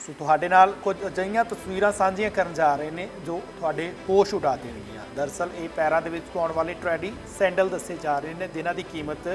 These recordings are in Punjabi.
ਸੋ ਤੁਹਾਡੇ ਨਾਲ ਕੁਝ ਅਜਿਹੀਆਂ ਤਸਵੀਰਾਂ ਸਾਂਝੀਆਂ ਕਰਨ ਜਾ ਰਹੇ ਨੇ ਜੋ ਤੁਹਾਡੇ ਹੋਸ਼ ਉਡਾ ਦੇਣਗੀਆਂ ਦਰਸਲ ਇਹ ਪੈਰਾਂ ਦੇ ਵਿੱਚ ਪਾਉਣ ਵਾਲੇ ਟ੍ਰੈਡੀ ਸੈਂਡਲ ਦੱਸੇ ਜਾ ਰਹੇ ਨੇ, ਜਿਨ੍ਹਾਂ ਦੀ ਕੀਮਤ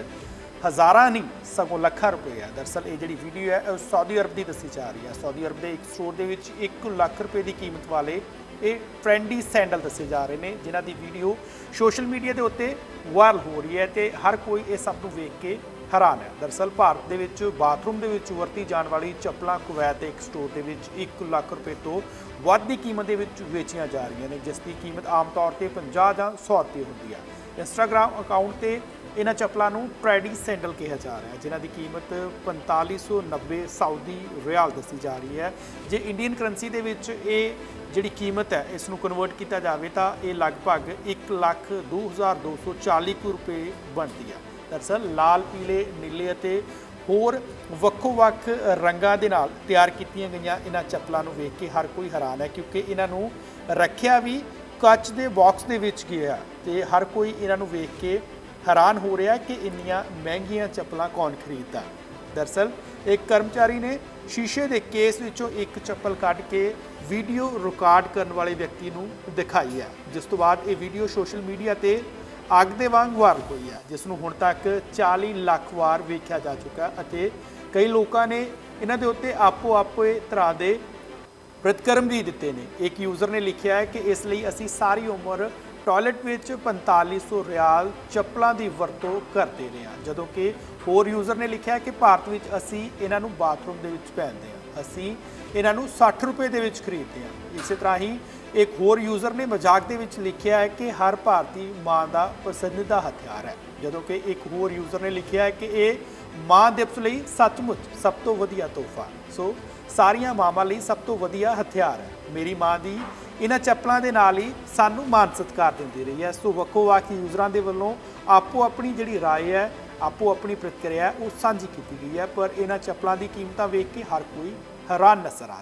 ਹਜ਼ਾਰਾਂ ਨਹੀਂ, ਸਗੋਂ ਲੱਖਾਂ ਰੁਪਏ ਹੈ ਦਰਸਲ ਇਹ ਜਿਹੜੀ ਵੀਡੀਓ ਹੈ, ਉਹ ਸਾਊਦੀ ਅਰਬ ਦੀ ਦੱਸੀ ਜਾ ਰਹੀ ਹੈ। ਸਾਊਦੀ ਅਰਬ ਦੇ ਇੱਕ ਸਟੋਰ ਦੇ ਵਿੱਚ 1 ਲੱਖ ਰੁਪਏ ਦੀ ਕੀਮਤ ਵਾਲੇ ਇਹ ਟ੍ਰੈਂਡੀ ਸੈਂਡਲ ਦੱਸੇ ਜਾ ਰਹੇ ਨੇ, ਜਿਨ੍ਹਾਂ ਦੀ ਵੀਡੀਓ ਸੋਸ਼ਲ ਮੀਡੀਆ ਦੇ ਉੱਤੇ ਵਾਇਰਲ ਹੋ ਰਹੀ ਹੈ ਤੇ ਹਰ ਕੋਈ ਇਹ ਸਭ ਨੂੰ ਵੇਖ ਕੇ ਹੈਰਾਨ ਹੈ। ਦਰਸਲ ਭਾਰਤ ਦੇ ਵਿੱਚ ਬਾਥਰੂਮ ਦੇ ਵਿੱਚ ਵਰਤੀ ਜਾਣ ਵਾਲੀ ਚੱਪਲਾਂ, ਕੁਵੈਤ ਦੇ ਇੱਕ ਸਟੋਰ ਦੇ ਵਿੱਚ 1 ਲੱਖ ਰੁਪਏ ਤੋਂ ਵੱਧ ਦੀ ਕੀਮਤ ਦੇ ਵਿੱਚ ਵੇਚੀਆਂ ਜਾ ਰਹੀਆਂ ਨੇ, ਜਿਸ ਦੀ ਕੀਮਤ ਆਮ ਤੌਰ ਤੇ 50 ਜਾਂ 100 ਰੁਪਏ ਹੁੰਦੀ ਹੈ। ਇੰਸਟਾਗ੍ਰam ਅਕਾਊਂਟ ਤੇ ਇਹਨਾਂ ਚੱਪਲਾਂ ਨੂੰ ਟ੍ਰੈਡੀ ਸੈਂਡਲ ਕਿਹਾ ਜਾ ਰਿਹਾ ਹੈ, ਜਿਨ੍ਹਾਂ ਦੀ ਕੀਮਤ 4590 ਸਾਊਦੀ ਰਿਆਲ ਦੱਸੀ ਜਾ ਰਹੀ ਹੈ। ਜੇ ਇੰਡੀਅਨ ਕਰੰਸੀ ਦੇ ਵਿੱਚ ਇਹ ਜਿਹੜੀ ਕੀਮਤ ਹੈ, ਇਸ ਨੂੰ ਕਨਵਰਟ ਕੀਤਾ ਜਾਵੇ ਤਾਂ ਇਹ ਲਗਭਗ 1 ਲੱਖ 2240 ਕੁ ਰੁਪਏ ਬਣਦੀ ਹੈ। ਦਰਅਸਲ ਲਾਲ, ਪੀਲੇ, ਨੀਲੇ ਅਤੇ ਹੋਰ ਵੱਖੋ-ਵੱਖ ਰੰਗਾਂ ਦੇ ਨਾਲ ਤਿਆਰ ਕੀਤੀਆਂ ਗਈਆਂ ਇਹਨਾਂ ਚੱਪਲਾਂ ਨੂੰ ਵੇਖ ਕੇ ਹਰ ਕੋਈ ਹੈਰਾਨ ਹੈ ਕਿਉਂਕਿ ਇਹਨਾਂ ਨੂੰ ਰੱਖਿਆ ਵੀ ਕੱਚ ਦੇ ਬਾਕਸ ਦੇ ਵਿੱਚ ਗਿਆ ਤੇ ਹਰ ਕੋਈ ਇਹਨਾਂ ਨੂੰ ਵੇਖ ਕੇ ਹੈਰਾਨ ਹੋ ਰਿਹਾ ਕਿ ਇੰਨੀਆਂ ਮਹਿੰਗੀਆਂ ਚੱਪਲਾਂ ਕੌਣ ਖਰੀਦਦਾ ਦਰਅਸਲ ਇੱਕ ਕਰਮਚਾਰੀ ਨੇ ਸ਼ੀਸ਼ੇ ਦੇ ਕੇਸ ਵਿੱਚੋਂ ਇੱਕ ਚੱਪਲ ਕੱਢ ਕੇ ਵੀਡੀਓ ਰਿਕਾਰਡ ਕਰਨ ਵਾਲੇ ਵਿਅਕਤੀ ਨੂੰ ਦਿਖਾਈ ਹੈ। ਜਿਸ ਤੋਂ ਬਾਅਦ ਇਹ ਵੀਡੀਓ ਸੋਸ਼ਲ ਮੀਡੀਆ ਤੇ ਅੱਗ ਦੇ ਵਾਂਗ ਵਾਰ ਹੋਈ ਹੈ, ਜਿਸ ਨੂੰ ਹੁਣ ਤੱਕ 40 ਲੱਖ ਵਾਰ ਵੇਖਿਆ ਜਾ ਚੁੱਕਾ ਅਤੇ ਕਈ ਲੋਕਾਂ ਨੇ ਇਹਨਾਂ ਦੇ ਉੱਤੇ ਆਪੋ ਆਪੋ ਤਰ੍ਹਾਂ ਦੇ ਪ੍ਰਤੀਕਰਮ ਵੀ ਦਿੱਤੇ ਨੇ। ਇੱਕ ਯੂਜ਼ਰ ਨੇ ਲਿਖਿਆ ਹੈ ਕਿ ਇਸ ਲਈ ਅਸੀਂ ਸਾਰੀ ਉਮਰ ਟਾਇਲਟ ਵਿੱਚ 4500 ਰਿਆਲ ਚੱਪਲਾਂ ਦੀ ਵਰਤੋਂ ਕਰਦੇ ਰਹੇ ਹਾਂ। ਜਦੋਂ ਕਿ ਹੋਰ ਯੂਜ਼ਰ ਨੇ ਲਿਖਿਆ ਕਿ ਭਾਰਤ ਵਿੱਚ ਅਸੀਂ ਇਹਨਾਂ ਨੂੰ ਬਾਥਰੂਮ ਦੇ ਵਿੱਚ ਪਹਿਨਦੇ ਹਾਂ। ਅਸੀਂ ਇਹਨਾਂ ਨੂੰ 60 ਰੁਪਏ ਦੇ ਵਿੱਚ ਖਰੀਦਦੇ ਹਾਂ। ਇਸੇ ਤਰ੍ਹਾਂ ਹੀ ਇੱਕ ਹੋਰ ਯੂਜ਼ਰ ਨੇ ਮਜ਼ਾਕ ਦੇ ਵਿੱਚ ਲਿਖਿਆ ਹੈ ਕਿ ਹਰ ਭਾਰਤੀ ਮਾਂ ਦਾ ਪਸੰਦੀਦਾ ਹਥਿਆਰ ਹੈ ਜਦੋਂ ਕਿ ਇੱਕ ਹੋਰ ਯੂਜ਼ਰ ਨੇ ਲਿਖਿਆ ਹੈ ਕਿ ਇਹ ਮਾਂ ਦਿਵਸ ਲਈ ਸੱਚਮੁੱਚ ਸਭ ਤੋਂ ਵਧੀਆ ਤੋਹਫਾ ਸੋ ਸਾਰੀਆਂ ਮਾਵਾਂ ਲਈ ਸਭ ਤੋਂ ਵਧੀਆ ਹਥਿਆਰ ਹੈ ਮੇਰੀ ਮਾਂ ਦੀ ਇਹਨਾਂ ਚੱਪਲਾਂ ਦੇ ਨਾਲ ਹੀ ਸਾਨੂੰ ਮਾਨ ਸਤਿਕਾਰ ਦਿੰਦੀ ਰਹੀ ਹੈ ਸੋ ਵੱਖੋ ਵੱਖ ਯੂਜ਼ਰਾਂ ਦੇ ਵੱਲੋਂ ਆਪੋ ਆਪਣੀ ਜਿਹੜੀ رائے ਹੈ ਆਪੋ ਆਪਣੀ ਪ੍ਰਤੀਕਿਰਿਆ ਹੈ, ਉਹ ਸਾਂਝੀ ਕੀਤੀ ਗਈ ਹੈ ਪਰ ਇਹਨਾਂ ਚੱਪਲਾਂ ਦੀ ਕੀਮਤਾਂ ਵੇਖ ਕੇ ਹਰ ਕੋਈ ਹੈਰਾਨ ਨਜ਼ਰ ਆ ਰਿਹਾ